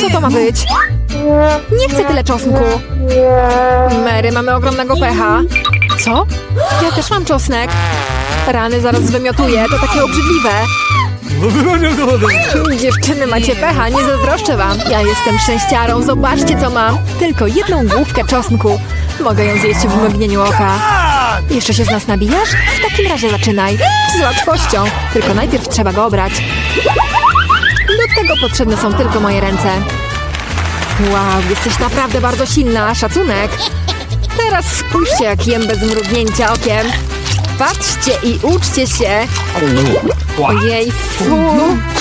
Co to ma być? Nie chcę tyle czosnku. Mary, mamy ogromnego pecha. Co? Ja też mam czosnek. Rany zaraz wymiotuję, to takie obrzydliwe. Dziewczyny, macie pecha, nie zazdroszczę wam. Ja jestem szczęściarą, zobaczcie co mam. Tylko jedną główkę czosnku. Mogę ją zjeść w mgnieniu oka. Jeszcze się z nas nabijasz? W takim razie zaczynaj. Z łatwością. Tylko najpierw trzeba go obrać. Do tego potrzebne są tylko moje ręce. Wow, jesteś naprawdę bardzo silna. Szacunek. Teraz spójrzcie, jak jem bez mrugnięcia okiem. Patrzcie i uczcie się. Ojej, fu,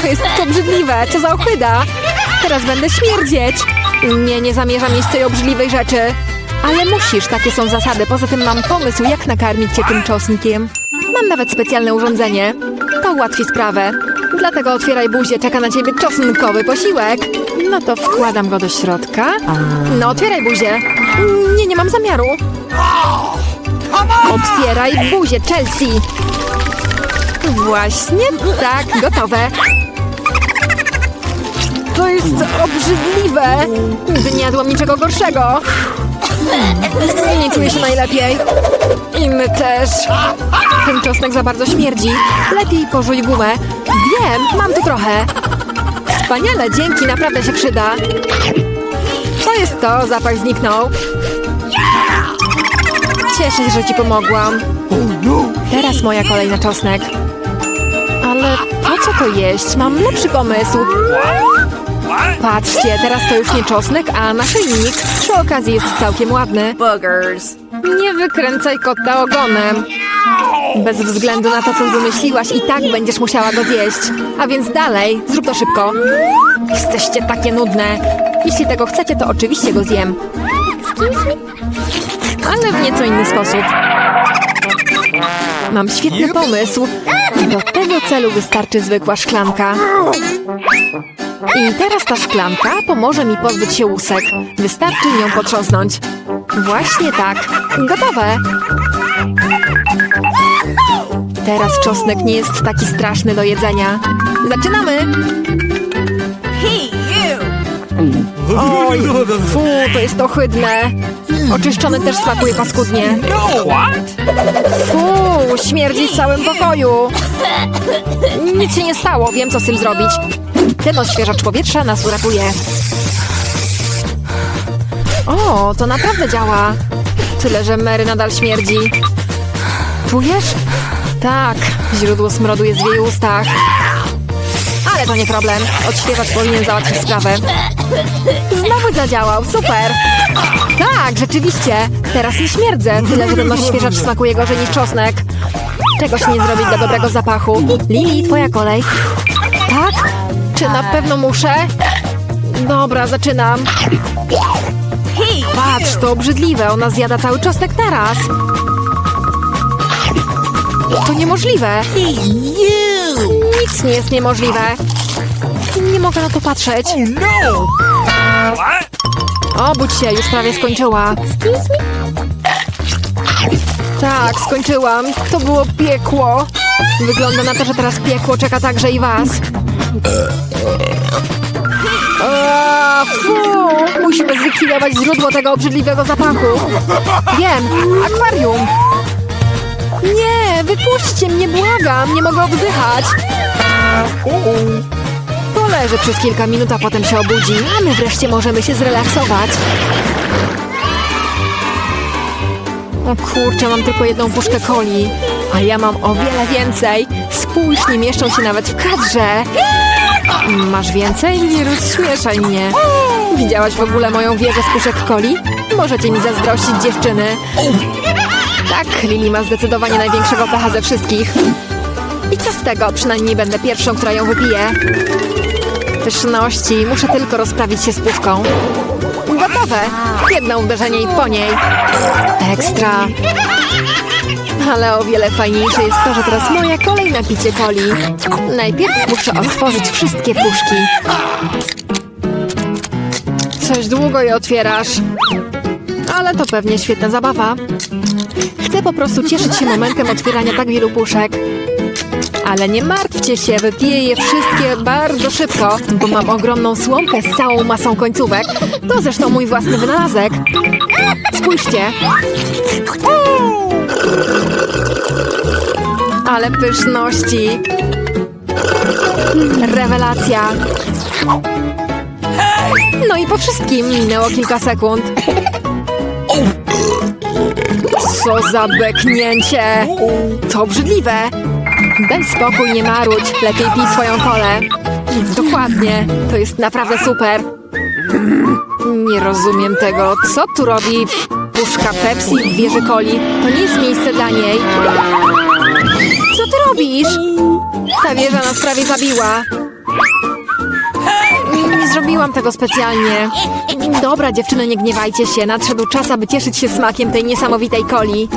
to jest obrzydliwe, co za ochyda. Teraz będę śmierdzieć. Nie, nie zamierzam jeść tej obrzydliwej rzeczy. Ale musisz, takie są zasady. Poza tym mam pomysł, jak nakarmić cię tym czosnkiem. Mam nawet specjalne urządzenie. To ułatwi sprawę. Dlatego otwieraj buzię, czeka na ciebie czosnkowy posiłek. No to wkładam go do środka. No, otwieraj buzię. Nie, nie mam zamiaru. Otwieraj buzię, Chelsea. Właśnie tak, gotowe. To jest obrzydliwe. Nigdy nie jadłam niczego gorszego. Nie czuję się najlepiej. I my też. Ten czosnek za bardzo śmierdzi. Lepiej pożuj gumę. Wiem, mam tu trochę. Wspaniale, dzięki, naprawdę się przyda. To jest to, zapach zniknął. Cieszę się, że ci pomogłam. Teraz moja kolej na czosnek. Ale po co to jeść? Mam lepszy pomysł. Patrzcie, teraz to już nie czosnek, a naszyjnik. Przy okazji jest całkiem ładny. Nie wykręcaj kota ogonem. Bez względu na to, co wymyśliłaś, i tak będziesz musiała go zjeść. A więc dalej, zrób to szybko. Jesteście takie nudne. Jeśli tego chcecie, to oczywiście go zjem. Ale w nieco inny sposób. Mam świetny pomysł. Do tego celu wystarczy zwykła szklanka. I teraz ta szklanka pomoże mi pozbyć się łusek. Wystarczy nią potrząsnąć. Właśnie tak. Gotowe. Teraz czosnek nie jest taki straszny do jedzenia. Zaczynamy! Hey, you! Oj, fu, to jest ohydne. Oczyszczony też smakuje paskudnie. Fu, śmierdzi w całym pokoju. Nic się nie stało, wiem co z tym zrobić. Ten odświeżacz powietrza nas uratuje. O, to naprawdę działa. Tyle, że Mary nadal śmierdzi. Czujesz? Tak, źródło smrodu jest w jej ustach. Ale to nie problem. Odświeżacz powinien załatwić sprawę. Znowu zadziałał, super! Tak, rzeczywiście. Teraz nie śmierdzę. Tyle, że ten odświeżacz smakuje gorzej niż czosnek. Czegoś nie zrobić dla dobrego zapachu. Lili, twoja kolej. Tak? Czy na pewno muszę? Dobra, zaczynam. Patrz, to obrzydliwe. Ona zjada cały czosnek naraz. To niemożliwe. Nic nie jest niemożliwe. Nie mogę na to patrzeć. Obudź się, już prawie skończyła. Tak, skończyłam. To było piekło. Wygląda na to, że teraz piekło czeka także i was. A! Musimy zlikwidować źródło tego obrzydliwego zapachu. Wiem, akwarium. Nie, wypuśćcie mnie, błagam, nie mogę oddychać. Poleży przez kilka minut, a potem się obudzi, a my wreszcie możemy się zrelaksować. O kurczę, mam tylko jedną puszkę coli, a ja mam o wiele więcej. Spójrz, nie mieszczą się nawet w kadrze. Masz więcej? Nie rozśmieszaj mnie. Widziałaś w ogóle moją wieżę z puszek coli? Możecie mi zazdrościć, dziewczyny. Tak, Lili ma zdecydowanie największego pecha ze wszystkich. I co z tego? Przynajmniej będę pierwszą, która ją wypije. Pyszności, muszę tylko rozprawić się z puszką. Gotowe! Jedno uderzenie i po niej. Ekstra. Ale o wiele fajniejsze jest to, że teraz moja kolej na picie coli. Najpierw muszę otworzyć wszystkie puszki. Coś długo je otwierasz. Ale to pewnie świetna zabawa. Chcę po prostu cieszyć się momentem otwierania tak wielu puszek. Ale nie martwcie się, wypiję je wszystkie bardzo szybko, bo mam ogromną słomkę z całą masą końcówek. To zresztą mój własny wynalazek. Spójrzcie. Ale pyszności. Rewelacja. No i po wszystkim minęło kilka sekund. Co za beknięcie! To obrzydliwe! Daj spokój, nie marudź. Lepiej pij swoją kolę. Dokładnie. To jest naprawdę super. Nie rozumiem tego. Co tu robi puszka Pepsi w wieży coli? To nie jest miejsce dla niej. Co ty robisz? Ta wieża nas prawie zabiła. Zrobiłam tego specjalnie. Dobra, dziewczyny, nie gniewajcie się. Nadszedł czas, aby cieszyć się smakiem tej niesamowitej coli.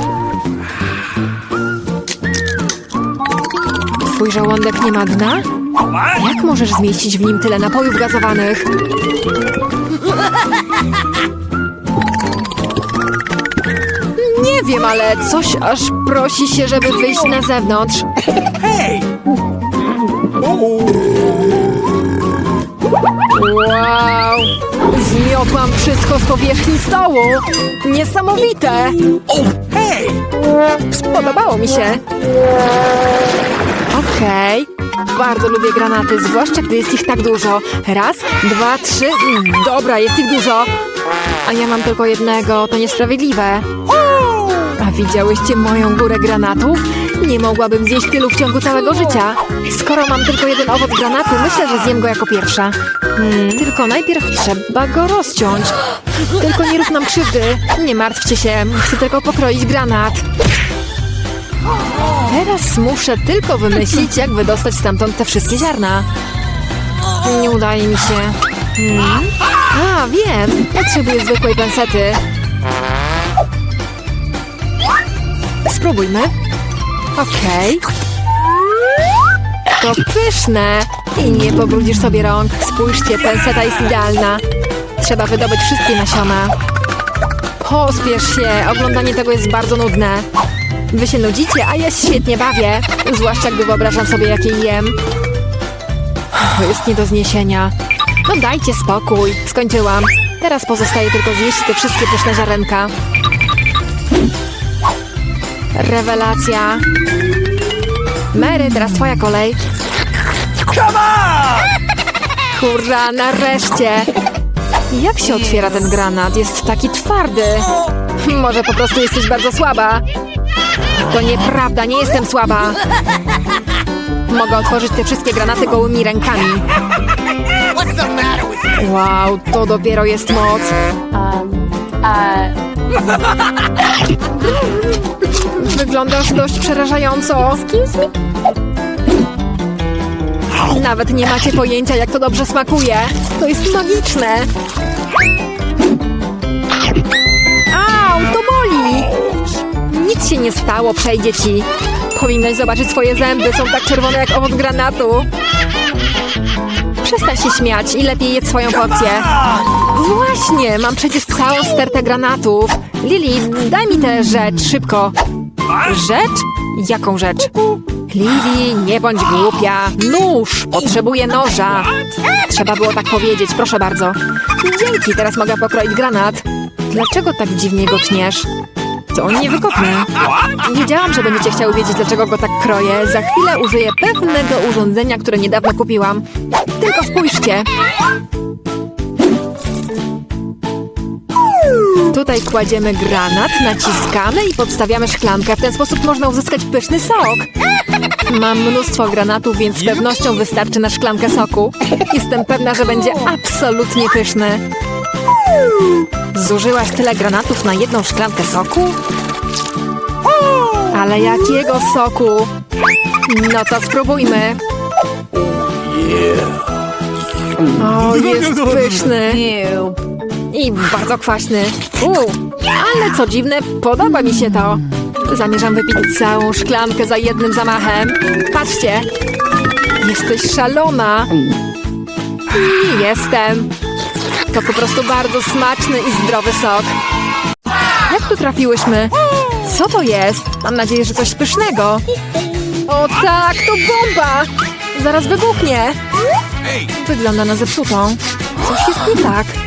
Twój żołądek nie ma dna? Jak możesz zmieścić w nim tyle napojów gazowanych? Nie wiem, ale coś aż prosi się, żeby wyjść na zewnątrz. Wow! Zmiotłam wszystko z powierzchni stołu! Niesamowite! Spodobało mi się. Okej. Bardzo lubię granaty, zwłaszcza gdy jest ich tak dużo. Raz, dwa, trzy. Mm, Dobra, jest ich dużo. A ja mam tylko jednego, to niesprawiedliwe. A widziałyście moją górę granatów? Nie mogłabym zjeść tylu w ciągu całego życia. Skoro mam tylko jeden owoc granatu, myślę, że zjem go jako pierwsza. Hmm, tylko najpierw trzeba go rozciąć. Tylko nie rób nam krzywdy. Nie martwcie się, chcę tylko pokroić granat. Teraz muszę tylko wymyślić, jak wydostać stamtąd te wszystkie ziarna. Nie udaje mi się. Hmm? A, wiem. Potrzebuję zwykłej pensety. Spróbujmy. Okej. To pyszne. I nie pobrudzisz sobie rąk. Spójrzcie, penseta jest idealna. Trzeba wydobyć wszystkie nasiona. Pospiesz się. Oglądanie tego jest bardzo nudne. Wy się nudzicie, a ja się świetnie bawię. Zwłaszcza gdy wyobrażam sobie, jakie jem. To jest nie do zniesienia. No dajcie spokój. Skończyłam. Teraz pozostaje tylko zjeść te wszystkie pyszne ziarenka. Rewelacja. Mary, teraz twoja kolej. Hurra, nareszcie! Jak się otwiera ten granat? Jest taki twardy. Może po prostu jesteś bardzo słaba. To nieprawda, nie jestem słaba. Mogę otworzyć te wszystkie granaty gołymi rękami. Wow, to dopiero jest moc. Wyglądasz dość przerażająco. Nawet nie macie pojęcia, jak to dobrze smakuje. To jest magiczne. Au, to boli. Nic się nie stało, przejdzie ci. Powinnaś zobaczyć swoje zęby, są tak czerwone jak owoc granatu. Przestań się śmiać i lepiej jedz swoją porcję. Właśnie, mam przecież całą stertę granatów. Lili, daj mi tę rzecz, szybko. Rzecz? Jaką rzecz? Lili, nie bądź głupia. Nóż! Potrzebuję noża. Trzeba było tak powiedzieć, proszę bardzo. Dzięki, teraz mogę pokroić granat. Dlaczego tak dziwnie go tniesz? To niewykopne. Wiedziałam, że będziecie chciały wiedzieć, dlaczego go tak kroję. Za chwilę użyję pewnego urządzenia, które niedawno kupiłam. Tylko spójrzcie. Tutaj kładziemy granat, naciskamy i podstawiamy szklankę. W ten sposób można uzyskać pyszny sok. Mam mnóstwo granatów, więc z pewnością wystarczy na szklankę soku. Jestem pewna, że będzie absolutnie pyszny. Zużyłaś tyle granatów na jedną szklankę soku? Ale jakiego soku? No to spróbujmy. O, jest pyszny. I bardzo kwaśny. Uuu, ale co dziwne, podoba mi się to. Zamierzam wypić całą szklankę za jednym zamachem. Patrzcie. Jesteś szalona. I jestem. To po prostu bardzo smaczny i zdrowy sok. Jak tu trafiłyśmy? Co to jest? Mam nadzieję, że coś pysznego. O tak, to bomba! Zaraz wybuchnie. Wygląda na zepsutą. Coś jest nie tak.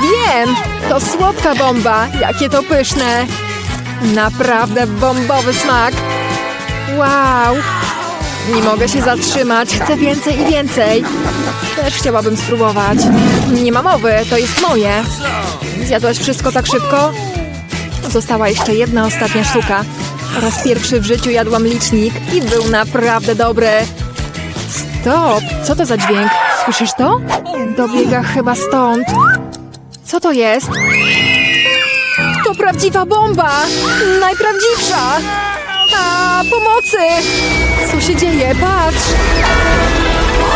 Wiem! To słodka bomba. Jakie to pyszne. Naprawdę bombowy smak. Wow! Nie mogę się zatrzymać. Chcę więcej i więcej. Też chciałabym spróbować. Nie ma mowy, to jest moje. Zjadłaś wszystko tak szybko? Została jeszcze jedna ostatnia sztuka. Po raz pierwszy w życiu jadłam licznik i był naprawdę dobry. Stop! Co to za dźwięk? Słyszysz to? Dobiega chyba stąd. Co to jest? To prawdziwa bomba! Najprawdziwsza! A, pomocy! Co się dzieje? Patrz!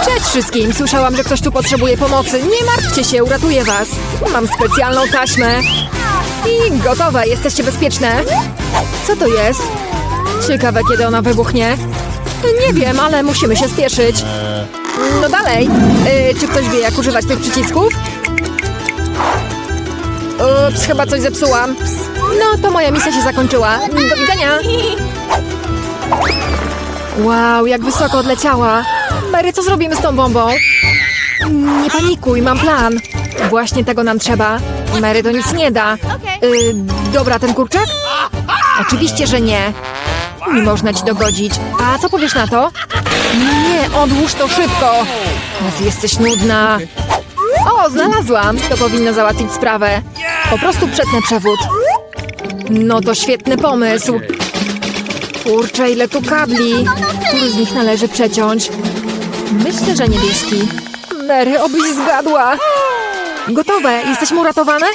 Cześć wszystkim! Słyszałam, że ktoś tu potrzebuje pomocy. Nie martwcie się, uratuję was. Mam specjalną taśmę. I gotowe, jesteście bezpieczne. Co to jest? Ciekawe, kiedy ona wybuchnie. Nie wiem, ale musimy się spieszyć. No dalej. Y, czy ktoś wie, jak używać tych przycisków? Ups, chyba coś zepsułam. No, to moja misja się zakończyła. Do widzenia. Wow, jak wysoko odleciała. Mary, co zrobimy z tą bombą? Nie panikuj, mam plan. Właśnie tego nam trzeba. Mary to nic nie da. Y, dobra, ten kurczak? Oczywiście, że nie. Nie można ci dogodzić. A co powiesz na to? Nie, odłóż to szybko. No ty jesteś nudna. O, znalazłam. To powinno załatwić sprawę. Po prostu przetnę przewód. No to świetny pomysł. Kurczę, ile tu kabli. Który z nich należy przeciąć? Myślę, że niebieski. Mary, obyś zgadła. Gotowe. Jesteśmy uratowane?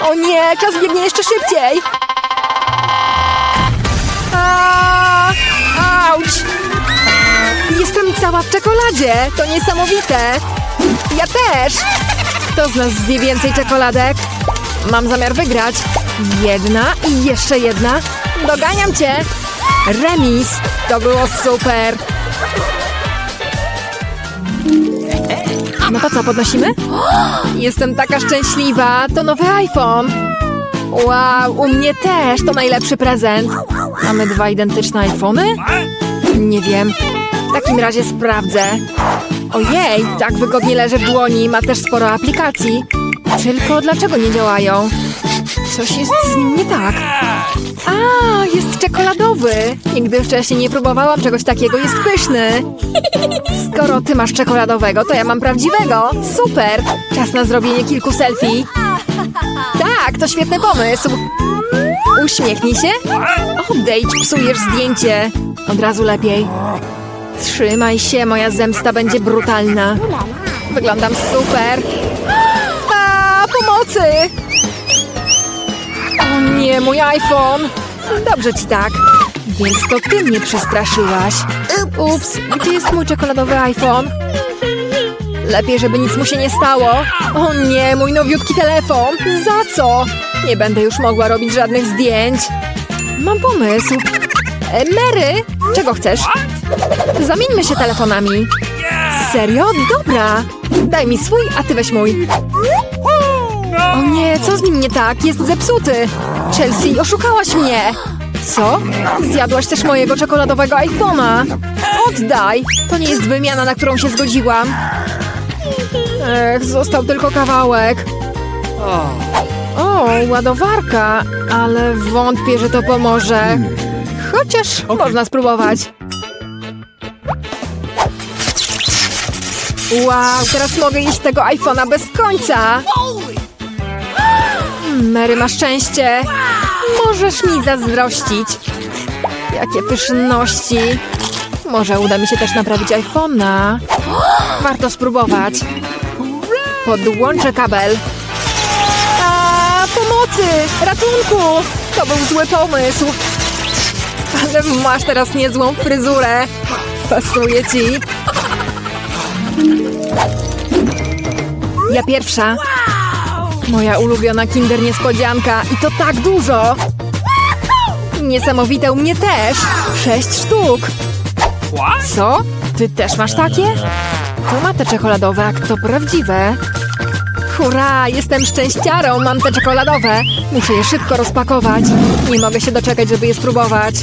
O nie, czas biegnie jeszcze szybciej. Auć! Jestem cała w czekoladzie. To niesamowite. Ja też. Kto z nas zje więcej czekoladek? Mam zamiar wygrać. Jedna i jeszcze jedna. Doganiam cię. Remis. To było super. No to co, podnosimy? Jestem taka szczęśliwa. To nowy iPhone. Wow, u mnie też. To najlepszy prezent. Mamy dwa identyczne iPhony? Nie wiem. W takim razie sprawdzę. Ojej, tak wygodnie leży w dłoni. Ma też sporo aplikacji. Tylko dlaczego nie działają? Coś jest z nim nie tak. A, jest czekoladowy. Nigdy wcześniej nie próbowałam czegoś takiego. Jest pyszny. Skoro ty masz czekoladowego, to ja mam prawdziwego. Super. Czas na zrobienie kilku selfie. Tak, to świetny pomysł. Uśmiechnij się. Odejdź, psujesz zdjęcie. Od razu lepiej. Trzymaj się, moja zemsta będzie brutalna. Wyglądam super. O nie, mój iPhone! Dobrze ci tak. Więc to ty mnie przestraszyłaś. Ups, gdzie jest mój czekoladowy iPhone? Lepiej, żeby nic mu się nie stało. O nie, mój nowiutki telefon. Za co? Nie będę już mogła robić żadnych zdjęć. Mam pomysł. E, Mary, czego chcesz? Zamieńmy się telefonami. Serio? Dobra. Daj mi swój, a ty weź mój. O nie, co z nim nie tak? Jest zepsuty. Chelsea, oszukałaś mnie. Co? Zjadłaś też mojego czekoladowego iPhone'a. Oddaj. To nie jest wymiana, na którą się zgodziłam. Ech, został tylko kawałek. O, ładowarka, ale wątpię, że to pomoże. Chociaż można spróbować. Wow, teraz mogę jeść tego iPhone'a bez końca. Mary ma szczęście. Możesz mi zazdrościć. Jakie pyszności. Może uda mi się też naprawić iPhone'a. Warto spróbować. Podłączę kabel. A, pomocy! Ratunku! To był zły pomysł. Ale masz teraz niezłą fryzurę. Pasuje ci. Ja pierwsza. Moja ulubiona kinder niespodzianka. I to tak dużo. Niesamowite u mnie też. Sześć sztuk. Co? Ty też masz takie? To ma te czekoladowe, jak to prawdziwe. Hurra, jestem szczęściarą, mam te czekoladowe. Muszę je szybko rozpakować. Nie mogę się doczekać, żeby je spróbować.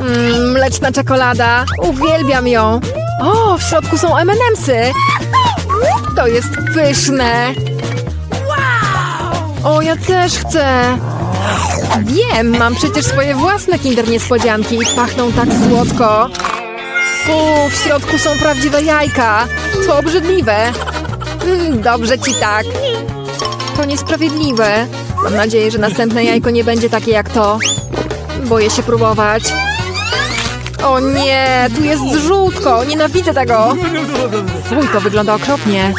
Mm, mleczna czekolada. Uwielbiam ją. O, w środku są M&M'sy. To jest pyszne. O, ja też chcę. Wiem, mam przecież swoje własne kinder niespodzianki. Pachną tak słodko. Fu, w środku są prawdziwe jajka. To obrzydliwe. Mm, dobrze ci tak. To niesprawiedliwe. Mam nadzieję, że następne jajko nie będzie takie jak to. Boję się próbować. O nie, tu jest żółtko. Nienawidzę tego. Fuj, to wygląda okropnie.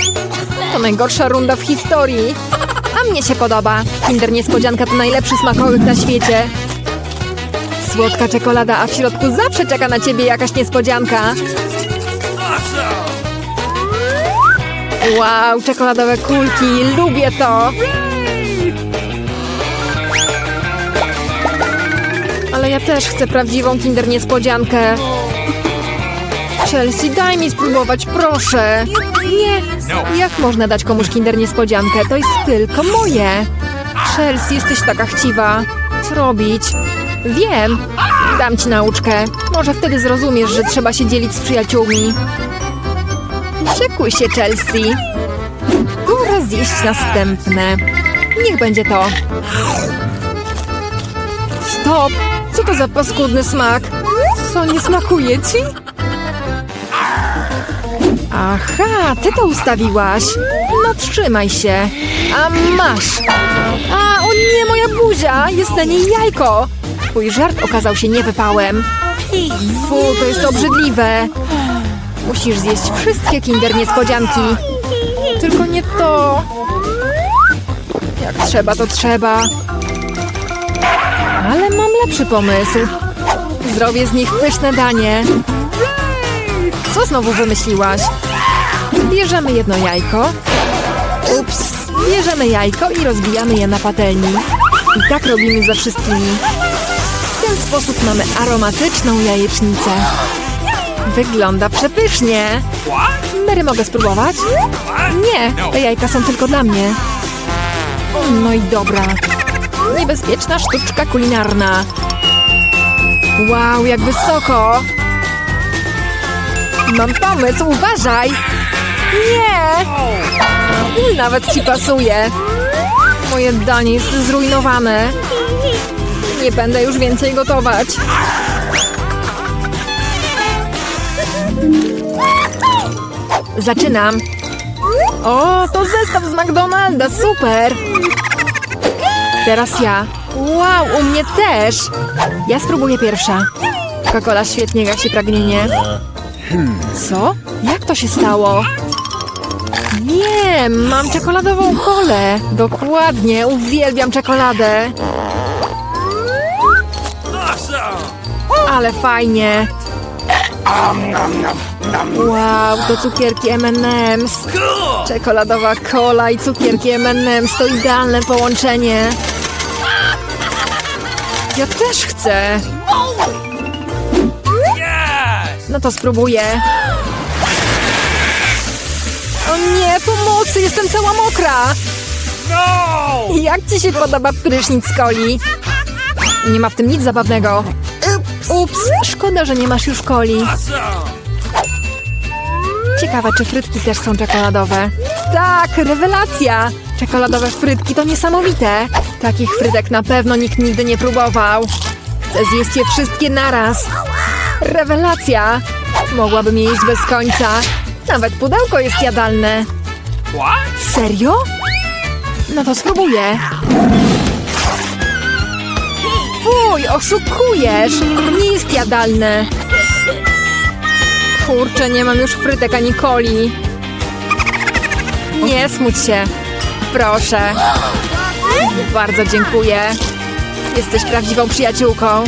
To najgorsza runda w historii. A mnie się podoba. Kinder Niespodzianka to najlepszy smakołyk na świecie. Słodka czekolada, a w środku zawsze czeka na ciebie jakaś niespodzianka. Wow, czekoladowe kulki, lubię to. Ale ja też chcę prawdziwą Kinder Niespodziankę. Chelsea, daj mi spróbować, proszę. Nie. Jak można dać komuś Kinder Niespodziankę? To jest tylko moje. Chelsea, jesteś taka chciwa. Co robić? Wiem. Dam ci nauczkę. Może wtedy zrozumiesz, że trzeba się dzielić z przyjaciółmi. Szykuj się, Chelsea. Pora zjeść następne. Niech będzie to. Stop! Co to za paskudny smak? Co, nie smakuje ci? Aha, ty to ustawiłaś. No trzymaj się. A masz. A, o nie, moja buzia! Jest na niej jajko. Twój żart okazał się niewypałem. Fu, to jest obrzydliwe. Musisz zjeść wszystkie kinder niespodzianki. Tylko nie to. Jak trzeba, to trzeba. Ale mam lepszy pomysł. Zrobię z nich pyszne danie. Co znowu wymyśliłaś? Bierzemy jedno jajko. Ups. Bierzemy jajko i rozbijamy je na patelni. I tak robimy ze wszystkimi. W ten sposób mamy aromatyczną jajecznicę. Wygląda przepysznie. Mary, mogę spróbować? Nie, te jajka są tylko dla mnie. No i dobra. Niebezpieczna sztuczka kulinarna. Wow, jak wysoko! Mam pomysł, uważaj! Nie! Nawet ci pasuje. Moje danie jest zrujnowane. Nie będę już więcej gotować. Zaczynam. O, to zestaw z McDonalda, super! Teraz ja. Wow, u mnie też! Ja spróbuję pierwsza. Coca-Cola świetnie gasi pragnienie. Co? Jak to się stało? Wiem, mam czekoladową kolę. Dokładnie, uwielbiam czekoladę. Ale fajnie. Wow, to cukierki M&M's. Czekoladowa kola i cukierki M&M's to idealne połączenie. Ja też chcę. No to spróbuję. O nie, pomocy, jestem cała mokra. Jak ci się podoba prysznic z coli? Nie ma w tym nic zabawnego. Ups, szkoda, że nie masz już coli. Ciekawe, czy frytki też są czekoladowe. Tak, rewelacja! Czekoladowe frytki to niesamowite. Takich frytek na pewno nikt nigdy nie próbował. Chcę zjeść je wszystkie naraz. Rewelacja! Mogłabym je jeść bez końca. Nawet pudełko jest jadalne. Serio? No to spróbuję. Fuj, oszukujesz! Nie jest jadalne. Kurczę, nie mam już frytek ani coli. Nie smuć się. Proszę. Bardzo dziękuję. Jesteś prawdziwą przyjaciółką.